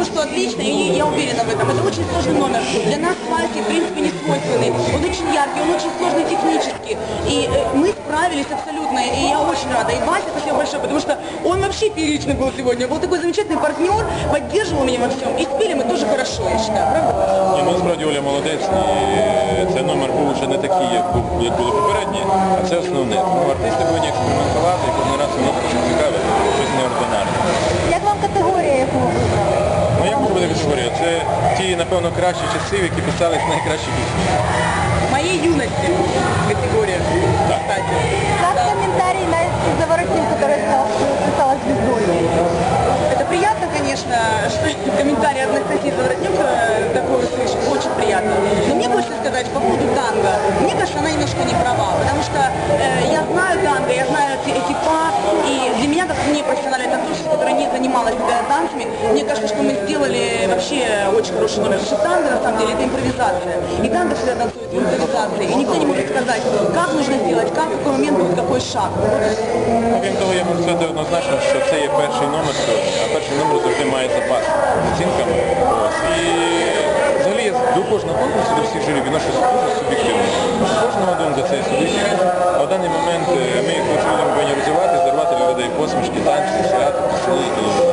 думаю, что отлично, и я уверена в этом. Это очень сложный номер. Для нас Вальки, в принципе, не свойственный. Он очень яркий, он очень сложный технически. И э, мы справились абсолютно, и я очень рада. И Вася спасибо большое, потому что он вообще фееричный был сегодня. Был такой замечательный партнер, поддерживал меня во всем. И спели мы тоже хорошо, я считаю, правда? Ні, ну, насправді Оля молодець, і цей номер був вже не такий, як, був, як були попередні, а це основне. Тому ті, напевно, кращі часи, в які писались найкращі пісні. Моей юности категория, кстати. Как Да. комментарий на Заворотнюк, который сказал, что стала звездой? Это приятно, конечно, что комментарий Анастасии Заворотнюк э, такой услышать, очень приятно. Но мне хочется сказать по поводу танго. Мне кажется, она немножко не права, потому что э, я знаю танго, я знаю эти, эти па, и для меня, как не профессиональной танцовщицы, которая не занималась никогда танцами, мне кажется, что мы сделали вообще очень хороший номер Шитандера, на самом деле, это импровизация. И Тандер всегда танцует в импровизации. И никто не может сказать, как нужно сделать, как, в какой момент будет какой шаг. Окрім того, я можу сказати однозначно, що це є перший номер а перший номер завжди має запас оцінками. І взагалі я до кожного конкурсу, до всіх жирів, відношуся дуже суб'єктивно. Кожного думка це є суб'єктивність. А в даний момент е, ми, як люди, повинні розвивати, здорвати людей посмішки, танці, свят, і